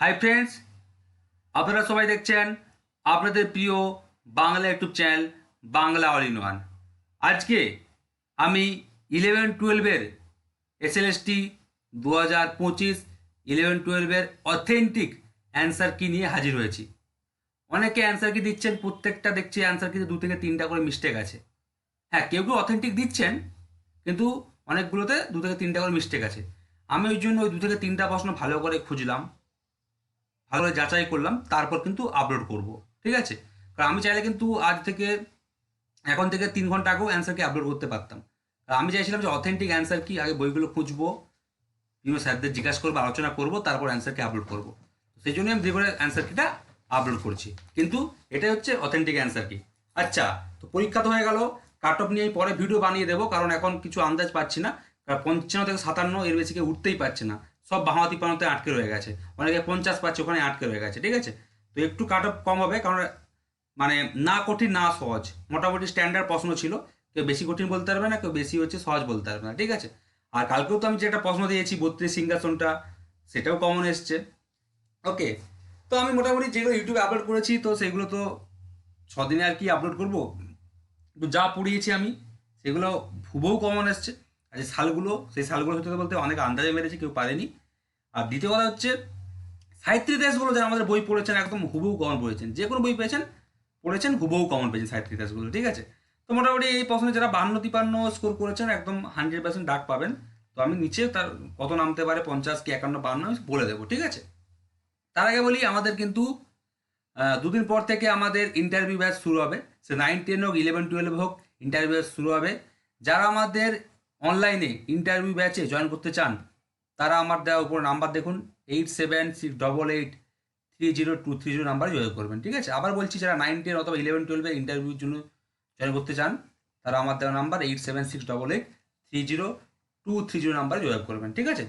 Hi friends আপনারা সবাই দেখছেন আপনাদের প্রিয় Bangla YouTube channel Bangla all in one. আজকে আমি ইলেভেন টুয়েলভের এস এল এস টি দু হাজার পঁচিশ ইলেভেন টুয়েলভের অথেন্টিক অ্যান্সার কি নিয়ে হাজির হয়েছি। অনেকে অ্যান্সার কি দিচ্ছেন, প্রত্যেকটা দেখছি অ্যান্সার কিতে দু থেকে তিনটা করে মিস্টেক আছে। হ্যাঁ কেউ কেউ অথেন্টিক দিচ্ছেন, কিন্তু অনেকগুলোতে দু থেকে তিনটা করে মিস্টেক আছে। আমি ওই জন্য ওই দু থেকে তিনটা প্রশ্ন ভালো করে খুঁজলাম। ভালো যাচাই করলাম, তারপর কিন্তু আপলোড করব, ঠিক আছে? কারণ আমি চাইলে কিন্তু আজ থেকে, এখন থেকে তিন ঘণ্টা আগেও অ্যান্সারকে আপলোড করতে পারতাম। আমি চাইছিলাম যে অথেন্টিক অ্যান্সার কি, আগে বইগুলো খুঁজবো, বিভিন্ন স্যারদের জিজ্ঞাসা করব, আলোচনা করব, তারপর অ্যান্সারকে আপলোড করব। সেই জন্যই আমি করে অ্যান্সার কিটা আপলোড করছি। কিন্তু এটাই হচ্ছে অথেন্টিক অ্যান্সার কি আচ্ছা তো পরীক্ষা তো হয়ে গেল কাট অফ নিয়ে পরে ভিডিও বানিয়ে দেবো, কারণ এখন কিছু আন্দাজ পাচ্ছি না। পঞ্চান্ন থেকে সাতান্ন এর বেশি উঠতেই পারছে না। সব বাহামা তিপ্পান্নতে আটকে রয়ে গেছে। অনেকে পঞ্চাশ পাচ্ছে ওখানে আটকে রয়ে গেছে, ঠিক আছে? তো একটু কাট অফ কম হবে, কারণ মানে না কঠিন, না সহজ। মোটামুটি স্ট্যান্ডার্ড প্রশ্ন ছিল, কেউ বেশি কঠিন বলতে পারবে না, কেউ বেশি হচ্ছে সহজ বলতে পারবে না, ঠিক আছে? আর কালকেও তো আমি যেটা প্রশ্ন দিয়েছি, বত্রিশ সিংহাসনটা, সেটাও কমন এসছে। ওকে তো আমি মোটামুটি যেগুলো ইউটিউবে আপলোড করেছি, তো সেগুলো তো ছদিনে আর কি আপলোড করব? যা পড়িয়েছি আমি, সেগুলো হুবহু কমন এসছে। আর যে সালগুলো সেই সালগুলো হতে বলতে অনেক আন্দাজে মেরেছে, কেউ পারেনি। আর দ্বিতীয় কথা হচ্ছে সাহিত্য ইতিহাসগুলো যারা আমাদের বই পড়েছেন, একদম হুবহু কমন পড়েছেন। যে কোনো বই পেয়েছেন, পড়েছেন, হুবহু কমন পেয়েছেন সাহিত্য ইতিহাসগুলো ঠিক আছে? তো মোটামুটি এই প্রশ্নে, যারা বান্ন তিপান্ন স্কোর করেছেন, একদম হান্ড্রেড পার্সেন্ট ডাক পাবেন। তো আমি নিচে তার কত নামতে পারে, পঞ্চাশ কি একান্ন বান্ন আমি বলে দেবো, ঠিক আছে? তার আগে বলি, আমাদের কিন্তু দুদিন পর থেকে আমাদের ইন্টারভিউ ব্যাচ শুরু হবে। সে নাইন টেন হোক ইলেভেন টুয়েলভ হোক ইন্টারভিউ ব্যাচ শুরু হবে। যারা আমাদের অনলাইনে ইন্টারভিউ ব্যাচে জয়েন করতে চান, তারা আমার দেওয়া উপর নাম্বার দেখুন eight seven six double eight three zero two three zero number join করবেন, ঠিক আছে? আবার বলছি, যারা নাইন টেন অথবা ইলেভেন টুয়েলভে ইন্টারভিউর জন্য জয়েন করতে চান, তারা আমার দেওয়া number eight seven six double eight three zero two three zero নাম্বারে জয়েন করবেন, ঠিক আছে?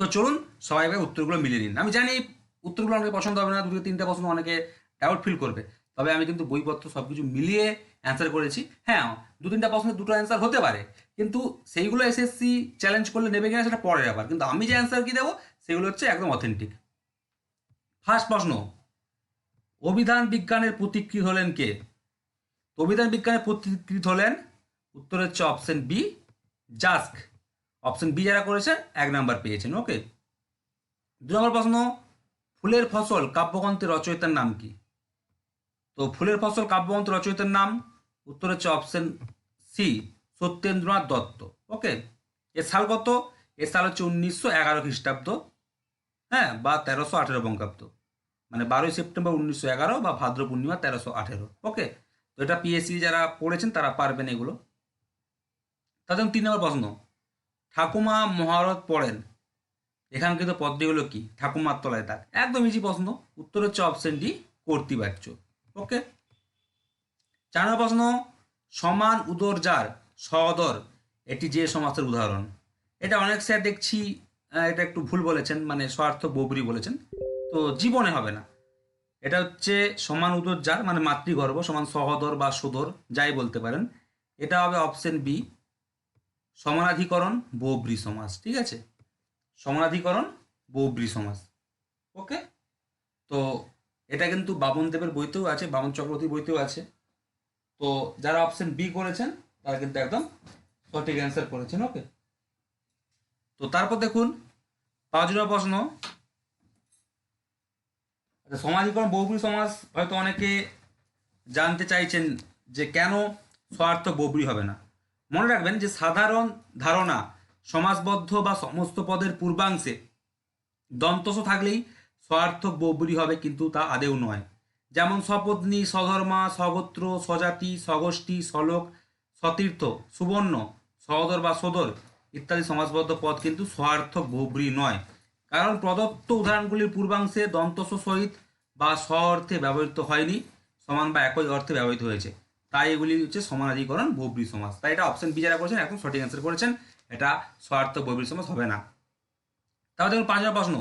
তো চলুন, সবাই উত্তরগুলো মিলিয়ে নিন। আমি জানি উত্তরগুলো অনেকে পছন্দ হবে না দু থেকে তিনটা পছন্দ, অনেকে ডাউট ফিল করবে। তবে আমি কিন্তু বইপত্র সব কিছু মিলিয়ে অ্যান্সার করেছি। হ্যাঁ দু তিনটা প্রশ্নের দুটো অ্যান্সার হতে পারে। কিন্তু সেইগুলো এসএসসি চ্যালেঞ্জ করলে নেবে কিনা সেটা পরের ব্যাপার। কিন্তু আমি যে অ্যান্সার কি দেবো, সেগুলো হচ্ছে একদম অথেন্টিক ফার্স্ট প্রশ্ন, অভিধান বিজ্ঞানের প্রতিকৃত হলেন কে? অভিধান বিজ্ঞানের প্রতিকৃত হলেন, উত্তর হচ্ছে অপশন বি জাস্ক অপশন বি যারা করেছেন এক নাম্বার পেয়েছেন ওকে দু নম্বর প্রশ্ন, ফুলের ফসল কাব্যগ্রন্থের রচয়িতার নাম কি? তো ফুলের ফসল কাব্যগ্রন্থ রচয়িতার নাম, উত্তর হচ্ছে option C Satyendranath Dutta. Okay এর সাল কত? এর সাল হচ্ছে উনিশশো এগারো খ্রিস্টাব্দ। হ্যাঁ? বা তেরোশো আঠেরো বঙ্গাব্দ। মানে বারোই সেপ্টেম্বর উনিশশো এগারো বা ভাদ্র পূর্ণিমা তেরোশো আঠেরো। ওকে তো এটা পিএসসি যারা পড়েছেন, তারা পারবেন এগুলো। তাদের তিন নম্বর প্রশ্ন। ঠাকুমা মহারত পড়েন। এখান কিন্তু পদটি কি? ঠাকুমার তলায় দাগ একদম ইজি প্রশ্ন। উত্তর হচ্ছে অপশন ডি কর্তৃবাচ্য। ওকে চার নম্বর প্রশ্ন। সমান উদর যার? সদর এটি যে সমাসের উদাহরণ। এটা অনেক স্যার দেখছি এটা একটু ভুল বলেছেন মানে স্বার্থ ববরি বলেছেন। তো জীবনে হবে না। এটা হচ্ছে সমান উদর যার মানে মাতৃগর্ভ, সমান সহদর বা সদর, যাই বলতে পারেন। এটা হবে অপশন বি, সমানাধিকরণ, বৌব্রী সমাস, ঠিক আছে? সমানাধিকরণ, বৌব্রী সমাস। ওকে? তো এটা কিন্তু বামন দেবের বইতেও আছে, বামন চক্রবর্তীর বইতেও আছে। তো যারা অপশন বি করেছেন তারা কিন্তু একদম সঠিক অ্যান্সার করেছেন ওকে তো তারপর দেখুন পাঁচ নম্বর প্রশ্ন। আচ্ছা সমাজীকরণ বহুব্রী সমাজ, হয়তো অনেকে জানতে চাইছেন যে কেন স্বার্থ ববরি হবে না। মনে রাখবেন যে সাধারণ ধারণা সমাজবদ্ধ বা সমস্ত পদের পূর্বাংশে দন্তস থাকলেই স্বার্থক ববরি হবে, কিন্তু তা আদেও নয়। যেমন স্বপত্নী স্বধর্মা স্বগোত্র স্বজাতি স্বগোষ্ঠী সলোক সতীর্থ, সুবর্ণ, সহদর বা সদর ইত্যাদি সমাজবদ্ধ পদ কিন্তু স্বার্থক ববরি নয়। কারণ প্রদত্ত উদাহরণগুলির পূর্বাংশে দন্তস সহিত বা স্ব অর্থে ব্যবহৃত হয়নি, সমান বা একই অর্থে ব্যবহৃত হয়েছে। তাই এগুলি হচ্ছে সমানাধিকরণ ববরি সমাজ। তাই এটা অপশন বি যারা করেছেন, একদম সঠিক অ্যান্সার করেছেন, এটা স্বার্থক ববরি সমাজ হবে না। তাহলে দেখুন পাঁচ প্রশ্ন।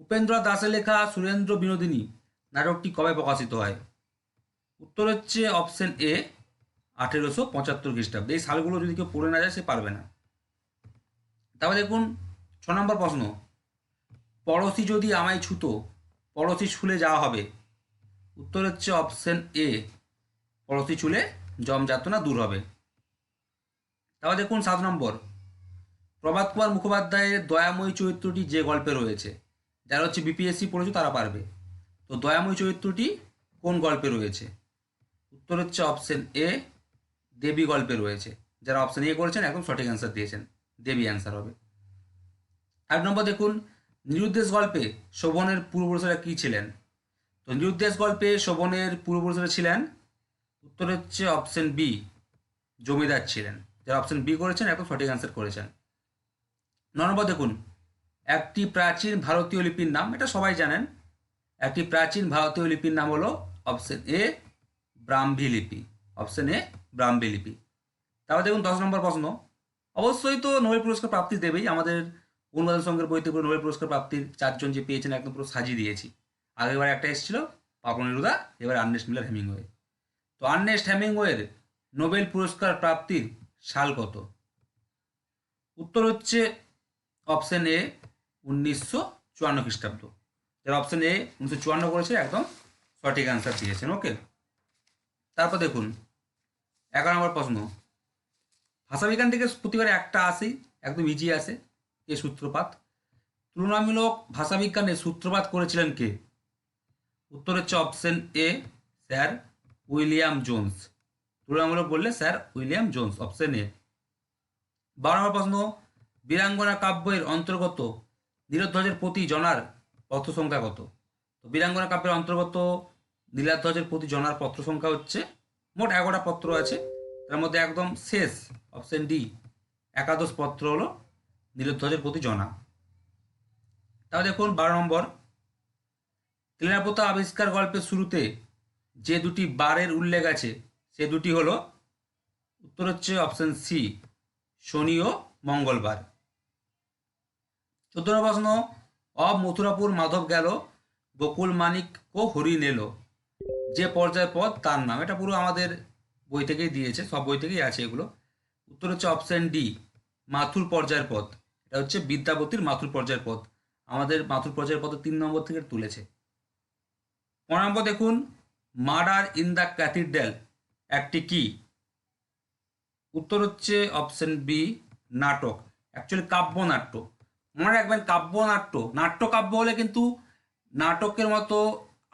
উপেন্দ্র দাসের লেখা সুরেন্দ্র বিনোদিনী নাটকটি কবে প্রকাশিত হয়? উত্তর হচ্ছে অপশন এ আঠেরোশো পঁচাত্তর খ্রিস্টাব্দে। এই সালগুলো যদি কেউ পড়ে না যায়, সে পারবে না। তারপর দেখুন, ছ নম্বর প্রশ্ন। পড়শি যদি আমায় ছুতো, পড়শি ছুলে যাওয়া হবে। উত্তর হচ্ছে অপশন এ পড়শি ছুলে জম যাতনা দূর হবে। তাহলে দেখুন, সাত নম্বর। প্রভাত কুমার মুখোপাধ্যায়ের দয়াময়ী চরিত্রটি যে গল্পে রয়েছে, যারা হচ্ছে বিপিএসসি পড়েছে, তারা পারবে। তো দয়াময়ী চরিত্রটি কোন গল্পে রয়েছে? উত্তর হচ্ছে অপশন এ দেবী গল্পে রয়েছে। যারা অপশন এ করেছেন একদম সঠিক অ্যান্সার দিয়েছেন। দেবী অ্যান্সার হবে। আট নম্বর দেখুন, নিরুদ্দেশ গল্পে শোভনের পূর্বপুরুষরা কী ছিলেন? তো নিরুদ্দেশ গল্পে শোভনের পূর্বপুরুষরা ছিলেন। উত্তর হচ্ছে অপশন বি জমিদার ছিলেন। যারা অপশন বি করেছেন একদম সঠিক অ্যান্সার করেছেন। ন নম্বর দেখুন, একটি প্রাচীন ভারতীয় লিপির নাম, এটা সবাই জানেন। একটি প্রাচীন ভারতীয় লিপির নাম হলো অপশন এ ব্রাহ্মী লিপি। অপশন এ ব্রাহ্মী লিপি। তারপর দেখুন দশ নম্বর প্রশ্ন। অবশ্যই তো নোবেল পুরস্কার প্রাপ্তি দেবেই। আমাদের অনুবাদন সংঘের বইতে পুরো নোবেল পুরস্কার প্রাপ্তির চারজন যে পেয়েছেন একদম পুরো সাজিয়ে দিয়েছি। আগেরবার একটা এসেছিল, পাপন নেরুদা, এবার আর্নেস্ট মিলার হেমিংওয়ে। তো আর্নেস্ট হেমিংওয়ের নোবেল পুরস্কার প্রাপ্তির সাল কত? উত্তর হচ্ছে অপশন এ উনিশশো চুয়ান্ন খ্রিস্টাব্দ। যারা অপশন এ উনিশশো চুয়ান্ন করেছে, একদম সঠিক অ্যান্সার দিয়েছেন ওকে তারপর দেখুন এগারো নম্বর প্রশ্ন। ভাষাবিজ্ঞান থেকে প্রতিবার একটা আসেই একদম ইজি আসে কে সূত্রপাত। তুলনামূলক ভাষাবিজ্ঞানে সূত্রপাত করেছিলেন কে? উত্তর হচ্ছে option A sir William Jones তুলনামূলক বললে sir William Jones option A বারো নম্বর প্রশ্ন, বীরাঙ্গনা কাব্যের অন্তর্গত নীলধ্বজের প্রতি জনার পত্র সংখ্যা কত? তো বীরাঙ্গনা কাব্যের অন্তর্গত নীলাধ্বজের প্রতি জনার পত্র সংখ্যা হচ্ছে মোট এগারোটা পত্র আছে। তার মধ্যে একদম শেষ অপশন ডি একাদশ পত্র হলো নীলধ্বজের প্রতি জনা। তাহলে দেখুন বারো নম্বর। তেলেনাপোতা আবিষ্কার গল্পের শুরুতে যে দুটি বারের উল্লেখ আছে, সে দুটি হলো উত্তর হচ্ছে অপশন সি শনি ও মঙ্গলবার। চোদ্দ প্রশ্ন, অব মথুরাপুর মাধব গেল, গোকুল মানিক ও হরিণ এলো যে পর্যায়ের পদ, তার নাম। এটা পুরো আমাদের বই থেকেই দিয়েছে, সব বই থেকেই আছে এগুলো। উত্তর হচ্ছে অপশন ডি মাথুর পর্যায়ের পদ। এটা হচ্ছে বিদ্যাপতির মাথুর পর্যায়ের পদ। আমাদের মাথুর পর্যায়ের পদ তিন নম্বর থেকে তুলেছে। পনেরো নম্বর দেখুন মার্ডার ইন দ্য ক্যাথিড্রাল একটি কি? উত্তর হচ্ছে অপশন বি নাটক। অ্যাকচুয়ালি কাব্যনাট্য। মনে রাখবেন, কাব্যনাট্য। নাট্যকাব্য হলে কিন্তু নাটকের মতো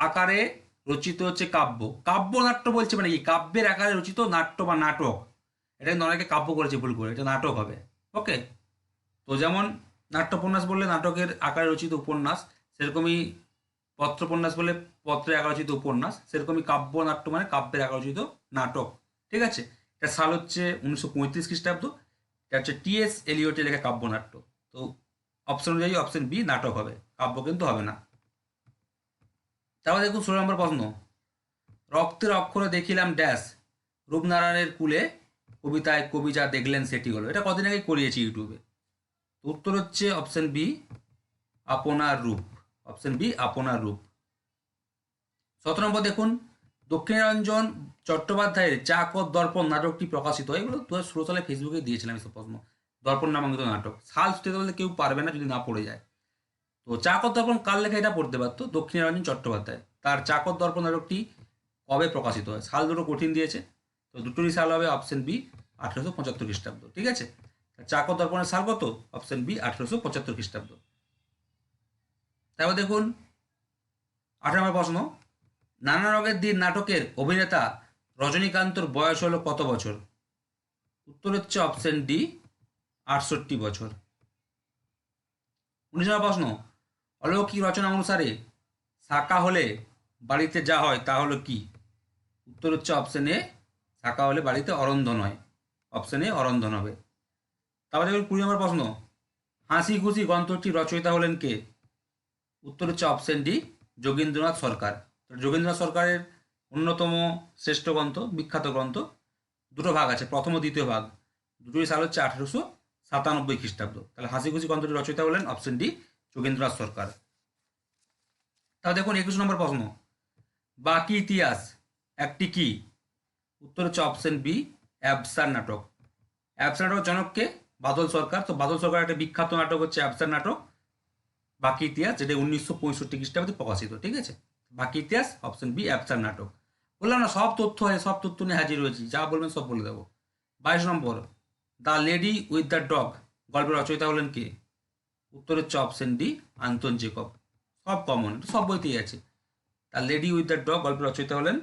আকারে রচিত হচ্ছে কাব্য। কাব্য নাট্য বলছে মানে কি? কাব্যের আকারে রচিত নাট্য বা নাটক। এটা কিন্তু অনেকে কাব্য করেছে ভুল করে, এটা নাটক হবে। ওকে? তো যেমন নাট্যোপন্যাস বললে নাটকের আকারে রচিত উপন্যাস, সেরকমই পত্রোপন্যাস বলে পত্রে আকার রচিত উপন্যাস, সেরকমই কাব্য নাট্য মানে কাব্যের আকার রচিত নাটক। ঠিক আছে? এটা সাল হচ্ছে উনিশশো পঁয়ত্রিশ খ্রিস্টাব্দ। এটা হচ্ছে টিএস এলিওটের লেখা কাব্যনাট্য তো অপশন অনুযায়ী অপশন বি নাটক হবে। কাব্য কিন্তু হবে না। তারপর দেখুন ষোলো নম্বর প্রশ্ন। রক্তের অক্ষরে দেখিলাম ড্যাশ রূপনারায়ণের কুলে কবিতায় কবি যা দেখলেন সেটি হলো। এটা কদিন আগে করিয়েছি ইউটিউবে। উত্তর হচ্ছে অপশন বি আপনার রূপ। অপশন বি আপনার রূপ। সতেরো নম্বর দেখুন, দক্ষিণারঞ্জন চট্টোপাধ্যায়ের চাকর দর্পণ নাটকটি প্রকাশিত। হয় এগুলো দু হাজার ষোলো সালে ফেসবুকে দিয়েছিলাম এসব প্রশ্ন। দর্পণ নামাঙ্কিত নাটক। সাল বলতে কেউ পারবে না যদি না পড়ে যায়। তো চাকর দর্পণ কার লেখা এটা পড়তে পারতো? দক্ষিণারঞ্জন চট্টোপাধ্যায়। তার চাকর দর্পণ নাটকটি কবে প্রকাশিত হয়? সাল দুটো কঠিন দিয়েছে। তো দুটোরই সাল হবে অপশন বি আঠেরোশো পঁচাত্তর খ্রিস্টাব্দ। ঠিক আছে? চাকর দর্পণের সাল কত? অপশন বি আঠেরোশো পঁচাত্তর খ্রিস্টাব্দ। তারপর দেখুন, আঠারো নম্বর প্রশ্ন। নানা রঙের দিন নাটকের অভিনেতা রজনীকান্তর বয়স হলো কত বছর? উত্তর হচ্ছে অপশন ডি আটষট্টি বছর। উনিশ নম্বর প্রশ্ন। অলৌকিক রচনা অনুসারে শাখা হলে বাড়িতে যা হয় তা হলো কি? উত্তর হচ্ছে অপশন এ শাখা হলে বাড়িতে অরন্ধ নয় অপশন এ অরন্ধন হবে। তারপরে দেখুন কুড়ি নম্বর প্রশ্ন। হাসি খুশি গ্রন্থটি রচয়িতা হলেন কে? উত্তর হচ্ছে অপশন ডি, যোগীন্দ্রনাথ সরকার। যোগীন্দ্রনাথ সরকারের অন্যতম শ্রেষ্ঠ গ্রন্থ, বিখ্যাত গ্রন্থ। দুটো ভাগ আছে, প্রথম ও দ্বিতীয় ভাগ। দুটোই সাল হচ্ছে আঠেরোশো সাতানব্বই খ্রিস্টাব্দ। তাহলে হাসি খুশি গ্রন্থটি রচয়িতা হলেন অপশন ডি যোগেন্দ্রনাথ সরকার। তাহলে দেখুন, একুশ নম্বর প্রশ্ন। বাকি ইতিহাস, একটি কি? উত্তর হচ্ছে অপশন বি অ্যাবসার নাটক। অ্যাবসার নাটক জনককে বাদল সরকার। তো বাদল সরকার একটা বিখ্যাত নাটক হচ্ছে অ্যাবসার নাটক। বাকি ইতিহাস, যেটা উনিশশো পঁয়ষট্টি খ্রিস্টাব্দে প্রকাশিত, ঠিক আছে? বাকি ইতিহাস অপশন বি অ্যাবসার নাটক। বললাম না, সব তথ্য হয়, সব তথ্য নিয়ে হাজির হয়েছি। যা বলবেন, সব বলে দেবো। বাইশ number, the lady with the dog, গল্পের রচয়িতা হলেন কে? উত্তর হচ্ছে অপশন ডি, আন্তন জেকব। সব কমন সব বইতেই আছে। The lady with the dog গল্পের রচয়িতা হলেন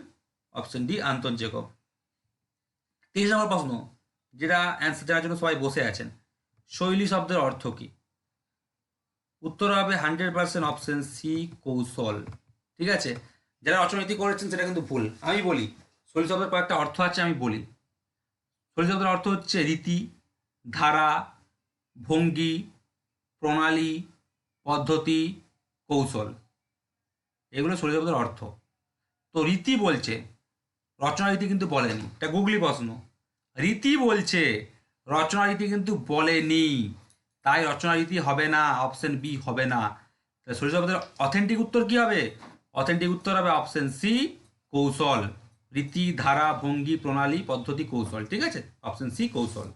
অপশন ডি, আন্তন জেকব। তেইশ নম্বর প্রশ্ন, যেটা অ্যান্সার দেওয়ার জন্য সবাই বসে আছেন, শৈলী শব্দের অর্থ কি? উত্তর হবে হান্ড্রেড পার্সেন্ট অপশন সি কৌশল। ঠিক আছে? যারা অর্থনীতি করেছেন, সেটা কিন্তু ভুল। আমি বলি, শৈলী শব্দের কয়েকটা অর্থ আছে, আমি বলি। শৈলী শব্দের অর্থ হচ্ছে রীতি, ধারা, ভঙ্গি প্রণালী, পদ্ধতি, কৌশল। এগুলো শৈলী শব্দের অর্থ। তো রীতি বলছে, রচনা রীতি কিন্তু বলেনি। এটা গুগলি প্রশ্ন। রীতি বলছে, রচনা রীতি কিন্তু বলেনি। তাই রচনা রীতি হবে না অপশন বি হবে না। শরীর অথেন্টিক উত্তর কি হবে? অথেন্টিক উত্তর হবে অপশন সি কৌশল। রীতি, ধারা, ভঙ্গি, প্রণালী, পদ্ধতি, কৌশল। ঠিক আছে? অপশন সি কৌশল।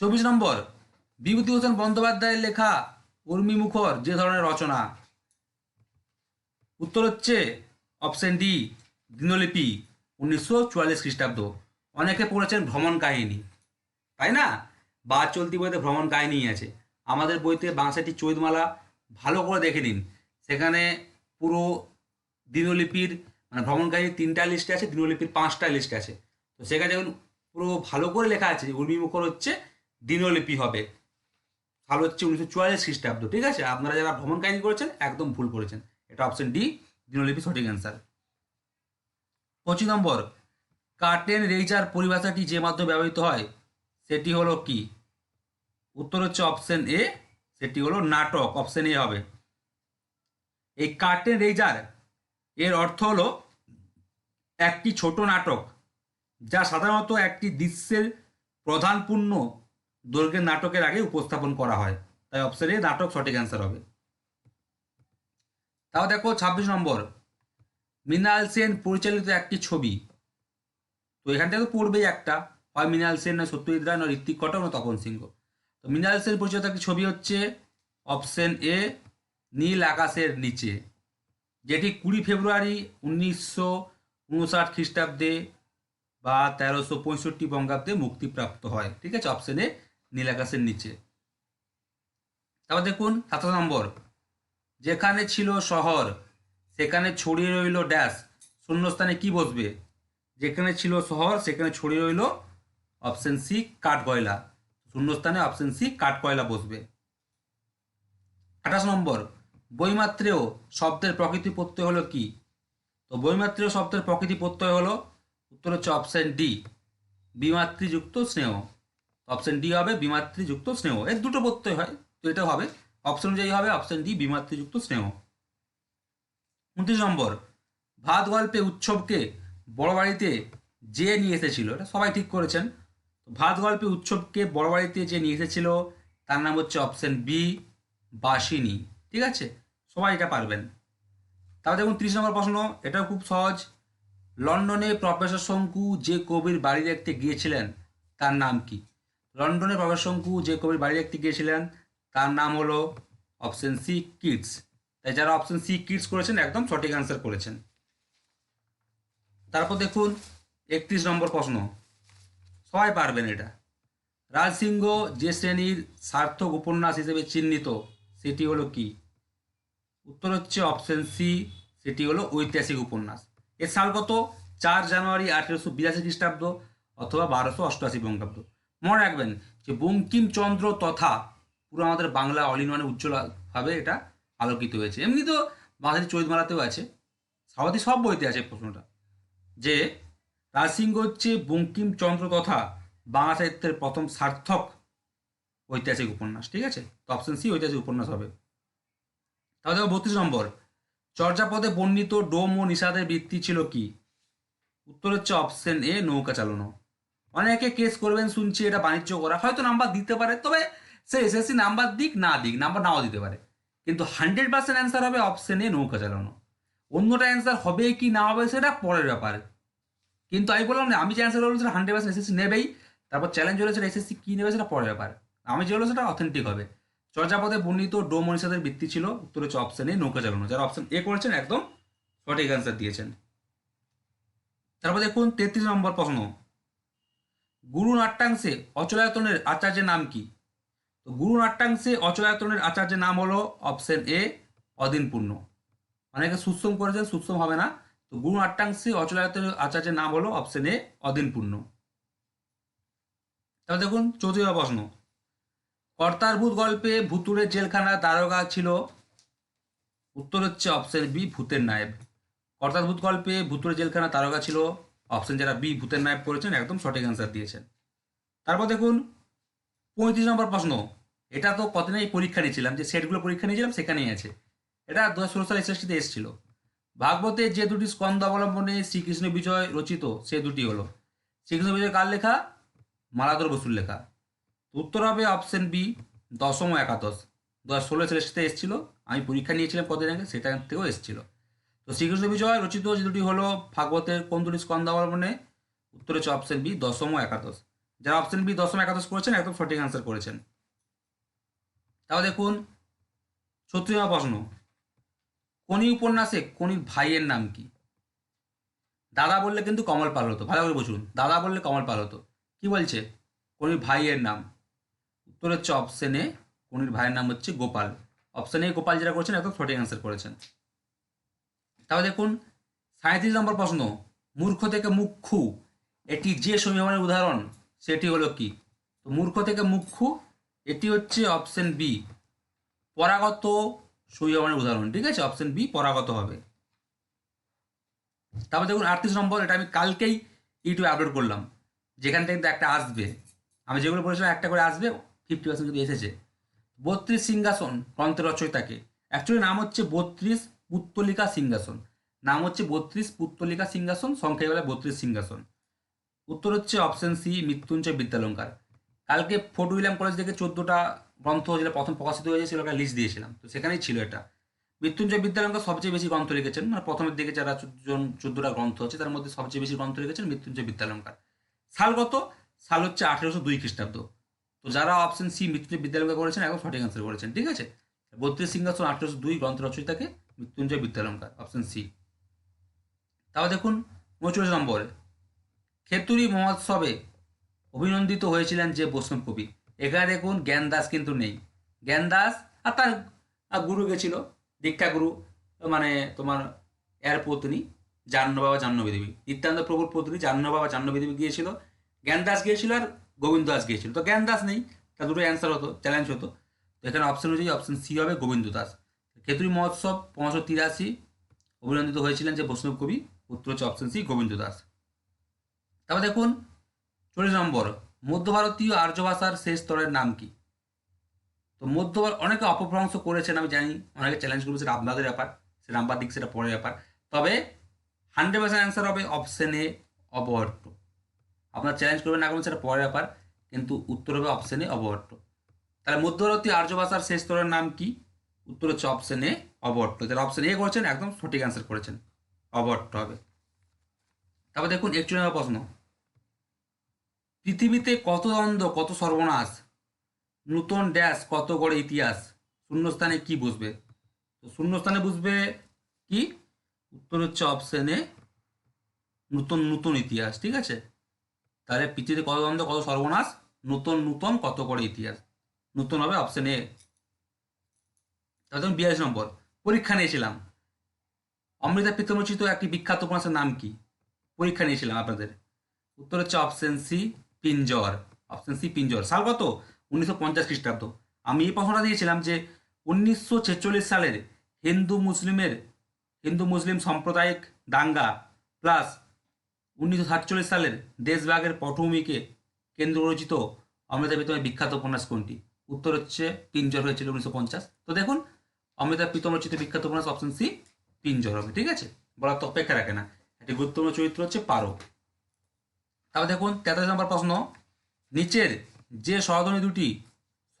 চব্বিশ নম্বর। বিভূতিভূষণ বন্দ্যোপাধ্যায়ের লেখা উর্মি মুখর, যে ধরনের রচনা। উত্তর হচ্ছে অপশন ডি, দিনলিপি, উনিশশো চুয়াল্লিশ খ্রিস্টাব্দ। অনেকে পড়েছেন ভ্রমণ কাহিনী। তাই না? বা চলতি বইতে ভ্রমণ কাহিনী আছে। আমাদের বইতে বাংসাটি চৈতমালা ভালো করে দেখে নিন। সেখানে পুরো দিনলিপির মানে ভ্রমণ কাহিনী তিনটা লিস্টে আছে, দিনলিপির পাঁচটা লিস্ট আছে। তো সেখানে দেখুন পুরো ভালো করে লেখা আছে উর্মি মুখর হচ্ছে দিনলিপি হবে। সাল হচ্ছে উনিশশো চুয়াল্লিশ খ্রিস্টাব্দ, ঠিক আছে? আপনারা যারা ভ্রমণ কাহিনী করেছেন, একদম ভুল করেছেন। এটা অপশন ডি দিনলিপি সঠিক অ্যান্সার পঁচিশ নম্বর, কার্টেন রেজার পরিভাষাটি যে মাধ্যমে ব্যবহৃত হয়, সেটি হলো কি? উত্তর হচ্ছে অপশন এ সেটি হলো নাটক অপশন এ হবে। এই কার্টেন রেজার এর অর্থ হলো একটি ছোট নাটক, যা সাধারণত একটি দৃশ্যের প্রধান পূর্ণ দৈর্ঘ্যের নাটকের আগে উপস্থাপন করা হয়। তাই অপশন এ নাটক সঠিক অ্যান্সার হবে। তাও দেখো ছাব্বিশ নম্বর। মৃণাল সেন পরিচালিত একটি ছবি। তো এখান থেকে পড়বেই একটা। হয় মৃণাল সেন না সত্যজিৎ রায় না ঋত্বিক কটক না তপন সিংহ। তো মৃণাল সেন পরিচালিত একটি ছবি হচ্ছে অপশন এ নীল আকাশের নিচে। যেটি কুড়ি ফেব্রুয়ারি উনিশশো উনষাট খ্রিস্টাব্দে বা তেরোশো পঁয়ষট্টি বঙ্গাব্দে মুক্তিপ্রাপ্ত হয়। ঠিক আছে অপশন এ নীল আকাশের নিচে। তারপর দেখুন, সাতাশ নম্বর। যেখানে ছিল শহর, সেখানে ছড়িয়ে রইল ড্যাশ শূন্যস্থানে কি বসবে? যেখানে ছিল শহর, সেখানে ছড়িয়ে রইল অপশন সি কাঠকয়লা শূন্যস্থানে অপশন সি কাঠকয়লা বসবে। আঠাশ নম্বর বইমাত্রেও শব্দের প্রকৃতি প্রত্যয় হলো কি? তো বইমাত্রেও শব্দের প্রকৃতি প্রত্যয় হলো, উত্তর হচ্ছে অপশন ডি বিমাতৃযুক্ত স্নেহ। অপশন ডি হবে বিমাতৃযুক্ত স্নেহ। এর দুটো প্রত্যয় হয়, তো এটা হবে অপশন অনুযায়ী হবে অপশন ডি বিমাতৃযুক্ত স্নেহ। উনত্রিশ নম্বর ভাত গল্পে উৎসবকে বড় বাড়িতে যে নিয়ে এসেছিল, এটা সবাই ঠিক করেছেন ভাত গল্পে উৎসবকে বড় বাড়িতে যে নিয়ে এসেছিল, তার নাম হচ্ছে অপশন বি বাসিনী। ঠিক আছে? সবাই এটা পারবেন। তারপর দেখুন ত্রিশ নম্বর প্রশ্ন, এটাও খুব সহজ। লন্ডনে প্রফেসর শঙ্কু যে কবির বাড়ি দেখতে গিয়েছিলেন, তার নাম কি? লন্ডনে প্রফেসর শঙ্কু যে কবির বাড়ি দেখতে গিয়েছিলেন। তার নাম হলো অপশন সি কিডস তাই যারা অপশন সি কিডস করেছেন, একদম সঠিক অ্যান্সার করেছেন। তারপর দেখুন, একত্রিশ নম্বর প্রশ্ন। সবাই পারবেন এটা। রাজসিংহ যে শ্রেণির সার্থক উপন্যাস হিসেবে চিহ্নিত, সেটি হলো কি? উত্তর হচ্ছে অপশন সি সেটি হলো ঐতিহাসিক উপন্যাস। এর সাল কত? চার জানুয়ারি আঠেরোশো বিরাশি খ্রিস্টাব্দ অথবা বারোশো অষ্টআশি বঙ্গাব্দ। মনে রাখবেন যে বঙ্কিমচন্দ্র তথা পুরো আমাদের বাংলা অল উজ্জ্বলভাবে এটা আলোকিত হয়েছে। এমনি তো বাঙালি চৈতমালাতেও আছে সাবাদি সব বইতে আছে প্রশ্নটা। যে রাজসিংহ হচ্ছে বঙ্কিমচন্দ্র তথা বাংলা সাহিত্যের প্রথম সার্থক ঐতিহাসিক উপন্যাস, ঠিক আছে? তো অপশন সি ঐতিহাসিক উপন্যাস হবে। তাহলে বত্রিশ নম্বর। চর্যাপদে বর্ণিত ডোম ও নিষাদের বৃত্তি ছিল কি? উত্তর হচ্ছে অপশন এ নৌকা চালানো। অনেকে কেস করবেন, শুনছি এটা বাণিজ্য করা। হয়তো নাম্বার দিতে পারে, তবে সে এসএসসি নাম্বার দিক, না দিক নাম্বার নাও দিতে পারে। কিন্তু হান্ড্রেড পার্সেন্ট অ্যান্সার হবে অপশন এ নৌকা চালানো। অন্যটা অ্যান্সার হবে কি, না হবে, সেটা পরের ব্যাপার। কিন্তু আমি বললাম না, আমি যে অ্যান্সার বললাম সেটা হান্ড্রেড পার্সেন্ট এসএসসি নেবেই। তারপর চ্যালেঞ্জ হলে সেটা এসএসসি কী নেবে, সেটা পরের ব্যাপার। আমি যে হলো সেটা অথেন্টিক হবে। চর্যাপদে বর্ণিত ডো মনীষাদের বৃত্তি ছিল, উত্তর হচ্ছে অপশন এ নৌকা চালানো। যারা অপশন এ করেছেন, একদম সঠিক অ্যান্সার দিয়েছেন। তারপর দেখুন, তেত্রিশ নম্বর প্রশ্ন। গুরু নাট্যাংশে অচলায়তনের আচার্যের নাম কি? তো গুরু নাট্যাংশে অচলায়তনের আচার্যের নাম হলো অপশন এ অদিনপূর্ণ অনেকে সুষম করেছেন, সুষম হবে না। তো গুরু নাট্যাংশে অচলায়তনের আচার্যের নাম হলো অপশন এ অদিনপূর্ণ তাহলে দেখুন চৌত্রিশ প্রশ্ন। কর্তার ভূত গল্পে ভুতুরের জেলখানা দারোগা ছিল। উত্তর হচ্ছে অপশন বি ভূতের নায়েব। কর্তার ভূত গল্পে ভুতুরের জেলখানা দারোগা ছিল। অপশন যারা বি ভূতের নায়ক করেছেন একদম সঠিক অ্যান্সার দিয়েছেন। তারপর দেখুন, পঁয়ত্রিশ নম্বর প্রশ্ন। এটা তো কদিন আগে পরীক্ষা নিয়েছিলাম, যে সেটগুলো পরীক্ষা নিয়েছিলাম, সেখানেই আছে। এটা দু হাজার ষোলো সালে এসেছিল। ভাগবতের যে দুটি স্কন্দ অবলম্বনে শ্রীকৃষ্ণ বিজয় রচিত, সে দুটি হলো। শ্রীকৃষ্ণ বিজয় কার লেখা? মালাধর বসুর লেখা। উত্তর হবে অপশন বি দশম একাদশ। দু হাজার ষোলো সালে এসেছিল। আমি পরীক্ষা নিয়েছিলাম কদিন আগে সেটা থেকেও এসেছিল। তো শ্রীকৃষ্ণ বিজয় রচিত যে দুটি হলো ভাগবতের কোন দুটি স্কন্দ অবলম্বনে উত্তর হচ্ছে অপশন বি দশম ও একাদশ। যারা অপশন বি দশম একাদশ করেছেন একদম সঠিক অ্যান্সার করেছেন। তাও দেখুন ছত্রিশ প্রশ্ন, কোনি উপন্যাসে কোনির ভাইয়ের নাম কি? দাদা বললে কিন্তু কমল পাল হতো, ভালো করে বুঝুন, দাদা বললে কমল পাল হতো। কি বলছে? কোনির ভাইয়ের নাম। উত্তর হচ্ছে অপশন কোনির ভাইয়ের নাম হচ্ছে গোপাল। অপশন গোপাল যেটা করেছেন, একদম সঠিক অ্যান্সার করেছেন। তাহলে দেখুন সাঁত্রিশ নম্বর প্রশ্ন, মূর্খ থেকে মুখ্যু, এটি যে সমীকরণের উদাহরণ, সেটি হলো কি? তো মূর্খ থেকে মুখ্যু, এটি হচ্ছে অপশন বি, পরাগত সমীকরণের উদাহরণ, ঠিক আছে? অপশন বি, পরাগত হবে। তারপর দেখুন, আটত্রিশ নম্বর, এটা আমি কালকেই ইউটিউবে আপলোড করলাম, যেখান থেকে তো একটা আসবে। আমি যেগুলো বলেছিলাম, একটা করে আসবে ফিফটি পার্সেন্ট কিন্তু এসেছে। বত্রিশ সিংহাসন, গ্রন্থের রচয়িতাকে। অ্যাকচুয়ালি নাম হচ্ছে বত্রিশ পুত্তলিকা সিংহাসন। নাম হচ্ছে বত্রিশ পুত্তলিকা সিংহাসন, সংখ্যায় বলে বত্রিশ সিংহাসন। উত্তর হচ্ছে অপশন সি মৃত্যুঞ্জয় বিদ্যালঙ্কার। কালকে ফোর্ট উইলিয়াম কলেজ থেকে চোদ্দোটা গ্রন্থ যেটা প্রথম প্রকাশিত হয়েছে সেগুলো একটা লিস্ট দিয়েছিলাম। তো সেখানেই ছিল এটা। মৃত্যুঞ্জয় বিদ্যালঙ্কার সবচেয়ে বেশি গ্রন্থ লিখেছেন। মানে প্রথমের দিকে যারা চোদ্দজন, চোদ্দোটা গ্রন্থ আছে, তার মধ্যে সবচেয়ে বেশি গ্রন্থ লিখেছেন মৃত্যুঞ্জয় বিদ্যালঙ্কার। সাল কত সাল হচ্ছে আঠেরোশো দুই খ্রিস্টাব্দ। তো যারা অপশন সি মৃত্যুঞ্জয় বিদ্যালঙ্কার করেছেন, একদম সঠিক অ্যান্সার করেছেন। ঠিক আছে? বত্রিশ সিংহাসন, আঠেরোশো দুই গ্রন্থ রচয়িতাকে মৃত্যুঞ্জয় বিদ্যালঙ্কার অপশন সি তাও দেখুন উনচল্লিশ নম্বরে। খেতুরি মহোৎসবে অভিনন্দিত হয়েছিলেন যে বৈষ্ণব কবি। এখানে দেখুন জ্ঞান দাস কিন্তু নেই। জ্ঞান দাস আর তার গুরু গেছিল দীক্ষা গুরু মানে তোমার এর পত্নী জাহ্ন বাবা জাহ্নবী দেবী। নিত্যানন্দ প্রভুর পত্নী জাহ্ন বাবা জাহ্নবী দেবী গিয়েছিল। জ্ঞান দাস গিয়েছিল আর গোবিন্দ দাস গিয়েছিল। তো জ্ঞান দাস নেই তা দুটো অ্যান্সার হতো চ্যালেঞ্জ হতো। তো এখানে অপশন অনুযায়ী অপশন সি হবে গোবিন্দ দাস খেতুরি মহোৎসব পনেরোশো তিরাশি অভিনন্দিত হয়েছিলেন যে বৈষ্ণব কবি উত্তর হচ্ছে অপশন সি গোবিন্দ দাস। তারপর দেখুন, চল্লিশ নম্বর মধ্য ভারতীয় আর্য ভাষার শেষ স্তরের নাম কি? তো মধ্য অনেকে অপভ্রংশ করেছেন, আমি জানি, অনেকে চ্যালেঞ্জ করবে সেটা আপনাদের ব্যাপার সেটা নাম্বার দিক, সেটা পরের ব্যাপার। তবে হান্ড্রেড পার্সেন্ট অ্যান্সার হবে অপশন এ অবহট্ট আপনার চ্যালেঞ্জ করবেন না করবেন, সেটা পরের ব্যাপার, কিন্তু উত্তর হবে অপশন এ অবহট্ট তাহলে মধ্যবর্তী আর্য ভাষার শেষ স্তরের নাম কি? উত্তর হচ্ছে অপশন এ অবহট্ট যারা অপশন এ করেছেন, একদম সঠিক অ্যান্সার করেছেন। অবহট্ট হবে। তারপর দেখুন একচুয়ালি নম্বর প্রশ্ন। পৃথিবীতে কত দ্বন্দ্ব, কত সর্বনাশ, নূতন ড্যাশ কত গড়ে ইতিহাস, শূন্যস্থানে কি বুঝবে? তো শূন্যস্থানে বুঝবে কি? উত্তর হচ্ছে অপশনে নূতন নূতন ইতিহাস, ঠিক আছে? তাহলে পৃথিবীতে কত দ্বন্দ্ব, কত সর্বনাশ, নূতন নূতন, কত করে ইতিহাস। নূতন হবে অপশন এ ধরুন বিয়াল্লিশ নম্বর পরীক্ষা নিয়েছিলাম অমৃতা পিতমোচিত একটি বিখ্যাত উপন্যাসের নাম কি? পরীক্ষা নিয়েছিলাম আপনাদের। উত্তর হচ্ছে option C Pinjar. Option C Pinjar. সাল কত? উনিশশো পঞ্চাশ খ্রিস্টাব্দ। আমি এই প্রশ্নটা দিয়েছিলাম যে উনিশশো ছেচল্লিশ সালের হিন্দু মুসলিমের, হিন্দু মুসলিম সাম্প্রদায়িক দাঙ্গা প্লাস উনিশশো সাতচল্লিশ সালের দেশভাগের পটভূমিকে কেন্দ্র রচিত অমৃতা বিখ্যাত উপন্যাস কোনটি? উত্তর হচ্ছে, পিঞ্জর হয়েছিল উনিশশো পঞ্চাশ। তো দেখুন অমৃতা প্রীতম রচিত বিখ্যাত উপন্যাস অপশন সি পিঞ্জর হবে, ঠিক আছে? বলার তো অপেক্ষা রাখে না। একটি গুরুত্বপূর্ণ চরিত্র হচ্ছে পারো তারপর দেখুন, তেতাল্লিশ নম্বর প্রশ্ন, নিচের যে স্বরধ্বনি দুটি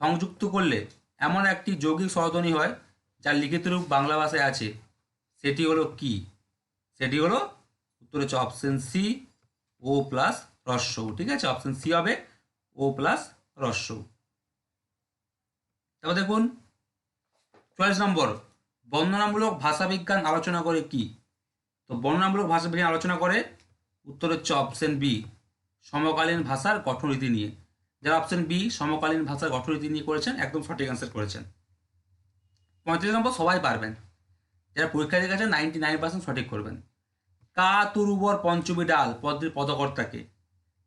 সংযুক্ত করলে এমন একটি যৌগিক স্বরধ্বনি হয়, যার লিখিত রূপ বাংলা ভাষায় আছে, সেটি হলো কি? সেটি হলো উত্তর হচ্ছে অপশন সি ও প্লাস রস্য ঠিক আছে? অপশন সি হবে ও প্লাস রস্য তারপর দেখুন চুয়াল্লিশ নম্বর বর্ণনামূলক ভাষাবিজ্ঞান আলোচনা করে কি? তো বর্ণনামূলক ভাষা ভাষাবিজ্ঞান আলোচনা করে উত্তর হচ্ছে অপশন বি সমকালীন ভাষার গঠনরীতি নিয়ে। যারা অপশন বি সমকালীন ভাষার গঠনরীতি নিয়ে করেছেন, একদম সঠিক অ্যান্সার করেছেন। পঁয়ত্রিশ নম্বর, সবাই পারবেন। যারা পরীক্ষা দিয়ে গেছে নাইনটি নাইন পার্সেন্ট সঠিক করবেন। কা তুরুবর পঞ্চমী ডাল, পদ্মের পদকর্তাকে।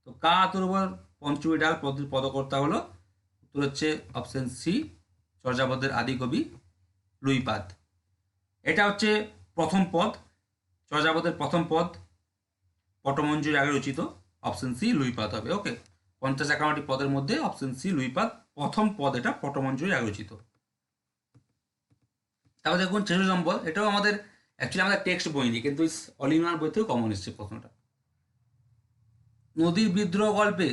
তো কা তুরুবর পঞ্চমী ডাল, পদ্মের পদকর্তা হলো, উত্তর হচ্ছে অপশন সি চর্যাপদের আদি কবি লুইপাদ এটা হচ্ছে প্রথম পদ চর্যাপদের প্রথম পদ। পটমঞ্জুর আগে রচিত অপশন সি লুইপাদ হবে, ওকে? পঞ্চাশ একান্নটি পদের মধ্যে অপশন সি লুইপাদ প্রথম পদ এটা পটমঞ্জুরি আগে রচিত। তারপর দেখুন ছেষট্টি নম্বর, এটাও আমাদের অ্যাকচুয়ালি আমাদের টেক্সট বই নেই কিন্তু অল ইন ওয়ান বইতেও কমন এসছে প্রশ্নটা। নদীর বিদ্রোহ গল্পে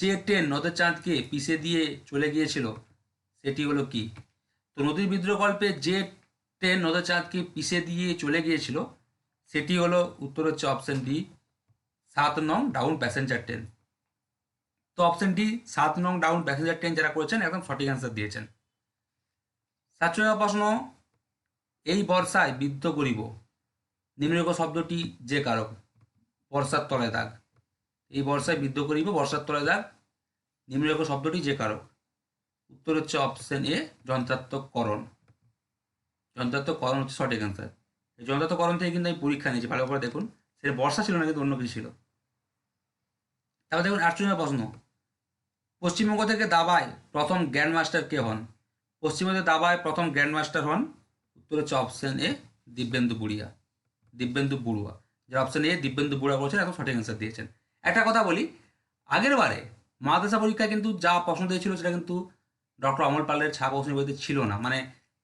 যে ট্রেন নদের চাঁদকে পিষে দিয়ে চলে গিয়েছিল, সেটি হলো কি? তো নদীর বিদ্রোহ গল্পে যে ট্রেন নদের চাঁদকে পিষে দিয়ে চলে গিয়েছিল, সেটি হলো উত্তর হচ্ছে অপশন ডি সাত নং ডাউন প্যাসেঞ্জার ট্রেন তো অপশন ডি সাত নং ডাউন প্যাসেঞ্জার ট্রেন যারা করেছেন, একদম সঠিক অ্যান্সার দিয়েছেন। সাতচল্লিশ প্রশ্ন, এই বর্ষায় বিদ্ধ করিব। নিম্নলিখিত শব্দটি যে কারক, বর্ষার তলায় দাগ। এই বর্ষায় বিদ্ধ করিব, বর্ষার তলায় দাগ। নিম্নলিখিত শব্দটি যে কারক উত্তর হচ্ছে অপশন এ যন্ত্রাত্মককরণ। যন্ত্রাত্মককরণ হচ্ছে সঠিক অ্যান্সার এই যন্ত্রাত্মকরণ থেকে কিন্তু আমি পরীক্ষা নিয়েছি, ভালো করে দেখুন। সেটা বর্ষা ছিল না, কিন্তু অন্য কিছু ছিল। তারপর দেখুন আটচল্লিশ প্রশ্ন। পশ্চিমবঙ্গ থেকে দাবায় প্রথম গ্র্যান্ড মাস্টার কে হন? পশ্চিমবঙ্গ দাবায় প্রথম গ্র্যান্ড মাস্টার হন উত্তর হচ্ছে অপশন এ দিব্যেন্দু বুড়িয়া। দিব্যেন্দু বড়ুয়া। যারা অপশন এ দিব্যেন্দু বড়ুয়া বলছেন এখন সঠিক অ্যান্সার দিয়েছেন। একটা কথা বলি, আগের বারে মাদ্রাসা পরীক্ষায় কিন্তু যা প্রশ্ন দিয়েছিল সেটা কিন্তু ডক্টর অমল পালের ছাপা প্রশ্ন বইতে ছিল না মানে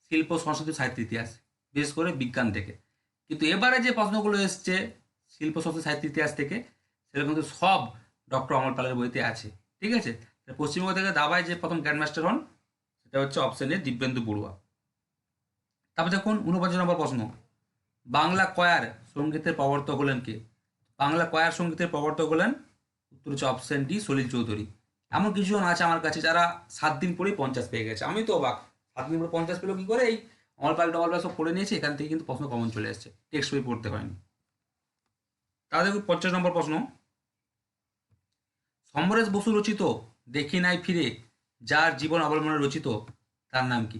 শিল্প, সংস্কৃতি, সাহিত্য, ইতিহাস, বিশেষ করে বিজ্ঞান থেকে। কিন্তু এবারে যে প্রশ্নগুলো এসছে শিল্প, সংস্কৃতি, সাহিত্য, ইতিহাস থেকে সেটা কিন্তু সব ডক্টর অমল পালের বইতে আছে, ঠিক আছে? পশ্চিমবঙ্গ থেকে দাবায় যে প্রথম গ্র্যান্ডমাস্টার হন, সেটা হচ্ছে অপশন এ দিব্যেন্দু বড়ুয়া। তারপর দেখুন উনপঞ্চাশ নম্বর প্রশ্ন। বাংলা কয়ার সঙ্গীতের প্রবর্তক হলেন কে? বাংলা কয়ার সঙ্গীতের প্রবর্তক হলেন, উত্তর হচ্ছে অপশন ডি সলিল চৌধুরী। এমন কিছুজন আছে আমার কাছে যারা সাত দিন পরেই পঞ্চাশ পেয়ে গেছে। আমি তো অবাক। সাত দিন পরে পঞ্চাশ পেল কি করে? এই অমলপাল ডমলপাল সব করে নিয়েছে, এখান থেকে কিন্তু প্রশ্ন কমন চলে এসছে। টেক্সট বই পড়তে হয়নি। দেখুন, পঞ্চাশ নম্বর প্রশ্ন। সমরেশ বসু রচিত, দেখি নাই ফিরে, যার জীবন অবলম্বনে রচিত, তার নাম কি?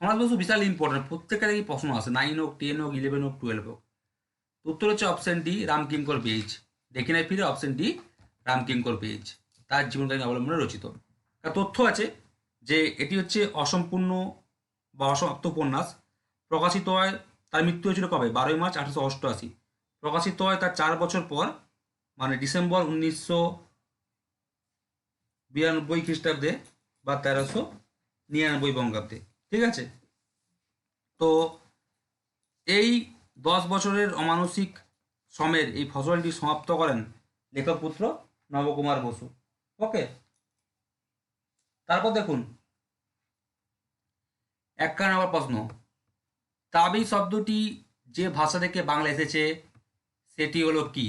সমরেশ বসু বিশাল ইম্পর্টেন্ট প্রত্যেকটা এই প্রশ্ন আছে নাইন হোক টেন হোক ইলেভেন হোক টুয়েলভ হোক। উত্তর হচ্ছে অপশন ডি রামকিঙ্কর বেজ দেখি নাই ফিরে অপশন ডি রামকিঙ্কর বেজ তার জীবনকালীন অবলম্বনে রচিত। তার তথ্য আছে যে এটি হচ্ছে অসম্পূর্ণ বা অসমাপ্ত উপন্যাস। প্রকাশিত হয়, তার মৃত্যু হয়েছিল কবে? বারোই মার্চ আঠারোশো অষ্টআশি। প্রকাশিত হয় তার চার বছর পর মানে ডিসেম্বর উনিশশো বিরানব্বই খ্রিস্টাব্দে বা তেরোশো নিরানব্বই বঙ্গাব্দে। ঠিক আছে? তো এই দশ বছরের অমানসিক শ্রমের এই ফসলটি সমাপ্ত করেন লেখক পুত্র নবকুমার বসু। ওকে তারপর দেখুন। এক নম্বর প্রশ্ন। তাবি শব্দটি যে ভাষা থেকে বাংলা এসেছে, সেটি হলো কি?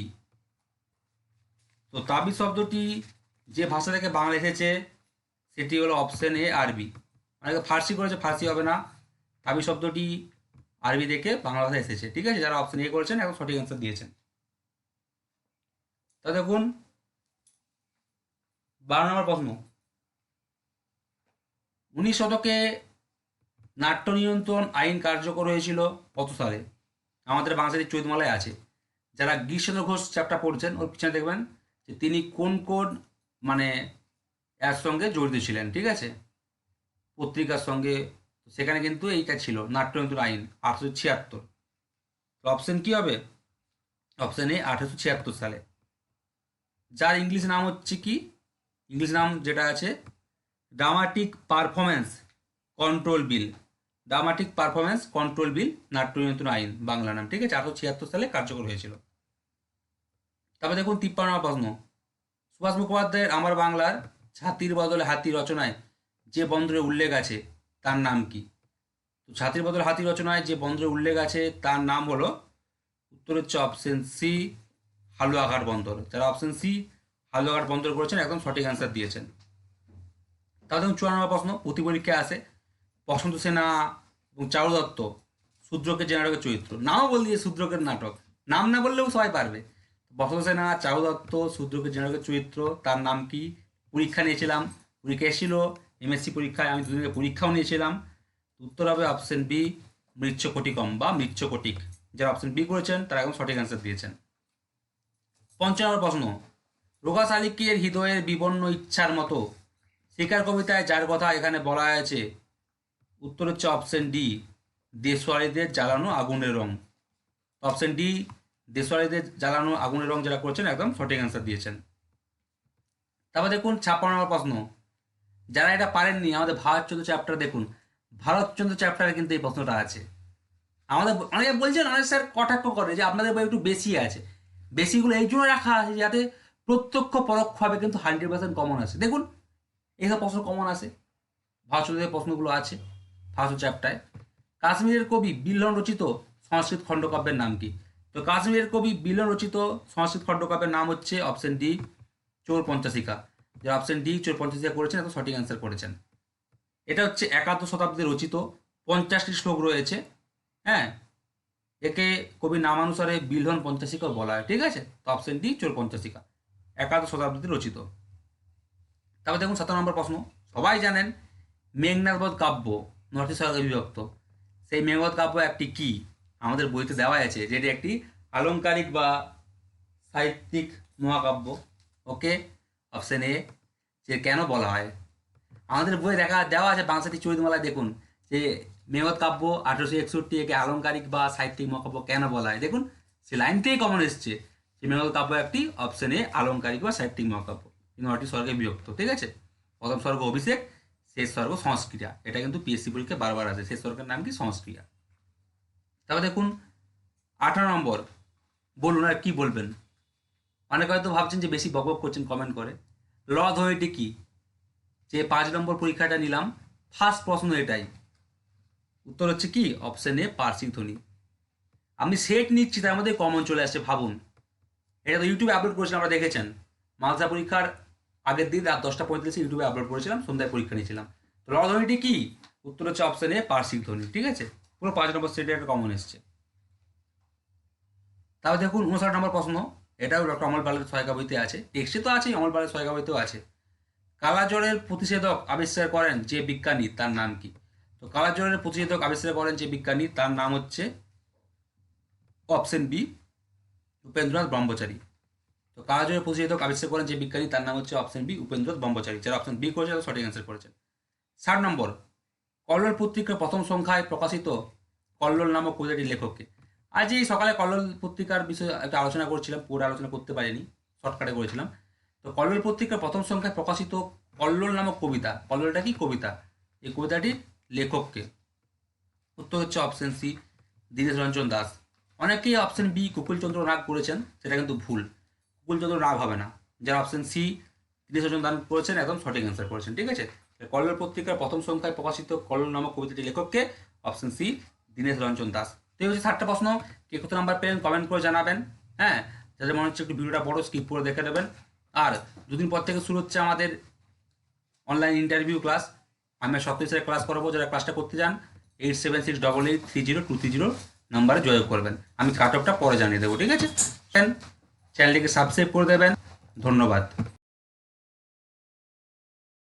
তো তাবি শব্দটি যে ভাষা থেকে বাংলা এসেছে, সেটি হলো অপশন এ আরবি অনেকে ফার্সি করেছে, ফার্সি হবে না। তাবি শব্দটি আরবি থেকে বাংলা ভাষায় এসেছে, ঠিক আছে? যারা অপশন এ করেছেন, এখন সঠিক অ্যান্সার দিয়েছেন। তা দেখুন বারো নম্বর প্রশ্ন। উনিশ শতকে নাট্য নিয়ন্ত্রণ আইন কার্যকর হয়েছিল কত সালে? আমাদের বাংলাদেশের চৈতমালায় আছে। যারা গিরিশচন্দ্র ঘোষ চ্যাপ্টার পড়ছেন, ওর পিছনে দেখবেন যে তিনি কোন কোন মানে এর সঙ্গে জড়িত ছিলেন, ঠিক আছে? পত্রিকার সঙ্গে, সেখানে কিন্তু এইটা ছিল নাট্যযন্ত্র আইন, আঠারোশো ছিয়াত্তর। তো অপশন কী হবে? অপশন এ আঠারোশো ছিয়াত্তর সালে। যার ইংলিশ নাম হচ্ছে কি? ইংলিশ নাম যেটা আছে dramatic performance control bill dramatic performance control bill নাট্য নিয়ন্ত্রণ আইন, বাংলা নাম, ঠিক আছে? আঠারোশো ছিয়াত্তর সালে কার্যকর হয়েছিল। তারপর দেখুন তিপ্পান্ন প্রশ্ন। সুভাষ মুখোপাধ্যায়ের আমার বাংলার ছাতির বদলে হাতি রচনায় যে বন্দরের উল্লেখ আছে, তার নাম কি? তো ছাতির বদলে হাতি রচনায় যে বন্দরের উল্লেখ আছে, তার নাম হলো উত্তর হচ্ছে অপশন সি, হালুয়াঘাট বন্দর। যারা অপশন সি হালুয়াঘাট বন্দর করেছেন, একদম সঠিক অ্যান্সার দিয়েছেন। দেখুন চুয়ান্ন প্রশ্ন প্রতি পরীক্ষায় আসে বসন্ত সেনা এবং চারু দত্ত, শূদ্রকের যে নাটকের চরিত্র। নামও বল দিয়ে শূদ্রকের নাটক। নাম না বললেও সবাই পারবে। বসন্ত সেনা, চারু দত্ত, শূদ্রকের যে নাটকের চরিত্র, তার নাম কি? পরীক্ষা নিয়েছিলাম। পরীক্ষা এসেছিল এমএসসি পরীক্ষায় আমি দুদিনের পরীক্ষাও নিয়েছিলাম। উত্তর হবে অপশন বি মৃচ্ছকটিকম বা মৃচ্ছকটিক যারা অপশন বি করেছেন, তারা একদম সঠিক অ্যান্সার দিয়েছেন। পঞ্চাশ নম্বর প্রশ্ন রোগা শালিকের হৃদয়ের বিবর্ণ ইচ্ছার মতো। শিকার কবিতায় যার কথা এখানে বলা হয়েছে উত্তর হচ্ছে অপশন ডি দেশওয়ারিদের জ্বালানো আগুনের রং। অপশন ডি দেশওয়ারিদের জ্বালানো আগুনের রং যারা করেছেন, একদম সঠিক অ্যান্সার দিয়েছেন। তারপর দেখুন, ছাপ্পান্ন প্রশ্ন। যারা এটা পারেননি, আমাদের ভারতচন্দ্র চ্যাপ্টার দেখুন। ভারতচন্দ্র চ্যাপ্টারে কিন্তু এই প্রশ্নটা আছে। আমাদের অনেকে বলছেন অনেক স্যার কটাক্ষ করে? যে আপনাদের বই একটু বেশি আছে। বেশিগুলো এই জন্য রাখা আছে যাতে প্রত্যক্ষ পরোক্ষভাবে কিন্তু হান্ড্রেড পার্সেন্ট কমন আছে। দেখুন এইসব প্রশ্ন কমন আসে ভারতচন্দ্রের প্রশ্নগুলো আছে, ভারত চ্যাপ্টায় কাশ্মীরের কবি বিল্লন রচিত সংস্কৃত খণ্ডকাব্যের নাম কি? তো কাশ্মীরের কবি বিল্লন রচিত সংস্কৃত খণ্ডকাব্যের নাম হচ্ছে অপশন ডি চোর পঞ্চাশিকা যারা অপশন ডি চোর পঞ্চাশিকা করেছেন, এত সঠিক অ্যান্সার করেছেন। এটা হচ্ছে একাদশ শতাব্দীতে রচিত, পঞ্চাশটি শ্লোক রয়েছে হ্যাঁ? একে কবির নামানুসারে বিলহন পঞ্চাশিকাও বলা হয়, ঠিক আছে? তো অপশন ডি চোর পঞ্চাশিকা একাদশ শতাব্দীতে রচিত। তারপর দেখুন সাত নম্বর প্রশ্ন। সবাই জানেন মেঘনাথবধ কাব্য নর্থ সরকার বিভক্ত সেই মেঘনাথ কাব্য একটি কি? আমাদের বইতে দেওয়া আছে যেটি একটি আলংকারিক বা সাহিত্যিক মহাকাব্য। ওকে অপশন এ যে কেন বলা হয়? আমাদের বই দেখা, দেওয়া আছে বাংলাটি চরিতমালায় দেখুন যে মেঘত কাব্য আঠেরোশো একষট্টি একে আলংকারিক বা সাহিত্যিক মহাকাব্য কেন বলা হয়? দেখুন, সে লাইন থেকেই কমন এসছে। মেঘত কাব্য একটি অপশন এ আলংকারিক বা সাহিত্যিক মহাকাব্য। নটি স্বর্গে বিভক্ত, ঠিক আছে? প্রথম স্বর্গ অভিষেক, শেষ স্বর্গ সংস্ক্রিয়া। এটা কিন্তু পিএসসি পরীক্ষায় বারবার আছে শেষ স্বর্গের নাম কি? সংস্ক্রিয়া। তারপর দেখুন, আঠারো নম্বর, বলুন আর কি বলবেন? অনেকে হয়তো ভাবছেন যে বেশি বকবক করছেন কমেন্ট করে। ল ধরিটি কি? যে পাঁচ নম্বর পরীক্ষাটা নিলাম ফার্স্ট প্রশ্ন এটাই। উত্তর হচ্ছে কি? অপশন এ পার্শ্বিক ধ্বনি। আমি সেট নিচ্ছি, তার মধ্যে কমন চলে আসছে ভাবুন। এটা তো ইউটিউবে আপলোড করেছিলাম আমরা দেখেছেন। মালসা পরীক্ষার আগের দিন রাত দশটা পঁয়ত্রিশে ইউটিউবে আপলোড করেছিলাম, সন্ধ্যায় পরীক্ষা নিয়েছিলাম। তো ল ধ্বনিটি কি? উত্তর হচ্ছে অপশন এ পার্শ্বিক ধ্বনি, ঠিক আছে? পুরো পাঁচ নম্বর সেটে একটা কমন এসছে। তারপর দেখুন, উনষাট নম্বর প্রশ্ন, এটাও ডক্টর অমল পালের সহায়িকা বইতে আছে। টেক্সটে তো আছেই অমল পালের সহায়িকা বইতেও আছে। কালাজ্বরের প্রতিষেধক আবিষ্কার করেন যে বিজ্ঞানী, তার নাম কি? তো কালাজ্বরের প্রতিষেধক আবিষ্কার করেন যে বিজ্ঞানী, তার নাম হচ্ছে অপশন বি উপেন্দ্রনাথ ব্রহ্মচারী। তো কালাজ্বরের প্রতিষেধক আবিষ্কার করেন যে বিজ্ঞানী, তার নাম হচ্ছে অপশন বি উপেন্দ্রনাথ ব্রহ্মচারী। যারা অপশন বি করেছে, তারা সঠিক অ্যান্সার করেছেন ষাট নম্বর, কল্লোল পত্রিকার প্রথম সংখ্যায় প্রকাশিত কল্লোল নামক কবিতাটির লেখককে। আজ এই সকালে কল্লোল পত্রিকার বিষয়ে একটা আলোচনা করছিলাম, পুরো আলোচনা করতে পারিনি শর্টকাটে করেছিলাম। তো কল্লোল পত্রিকার প্রথম সংখ্যায় প্রকাশিত কল্লোল নামক কবিতা, কল্লোলটা কি কবিতা? এই কবিতাটির লেখককে। উত্তর হচ্ছে অপশন সি দীনেশ রঞ্জন দাস। অনেকেই অপশন বি কুকুলচন্দ্র রাগ করেছেন, সেটা কিন্তু ভুল। কুকুলচন্দ্র রাগ হবে না। যারা অপশন সি রঞ্জন দান করেছেন, একদম সঠিক অ্যান্সার করেছেন, ঠিক আছে? কল্লোল পত্রিকার প্রথম সংখ্যায় প্রকাশিত কল্লোল নামক কবিতাটির লেখককে অপশন সি দীনেশ রঞ্জন দাস। তো এই হচ্ছে সাতটা প্রশ্ন। কে কত নাম্বার পেলেন কমেন্ট করে জানাবেন হ্যাঁ? যাদের মনে হচ্ছে একটু ভিডিওটা বড় স্কিপ করে দেখে নেবেন। আর দুদিন পর থেকে শুরু হচ্ছে আমাদের অনলাইন ইন্টারভিউ ক্লাস আমি সপ্তাহে ক্লাস করাবো। যারা ক্লাসটা করতে যান eight seven six double eight three zero two three zero নাম্বারে যোগাযোগ করবেন। আমি কাট অফটা পরে জানিয়ে দেবো, ঠিক আছে? চ্যানেলটিকে সাবস্ক্রাইব করে দেবেন। ধন্যবাদ।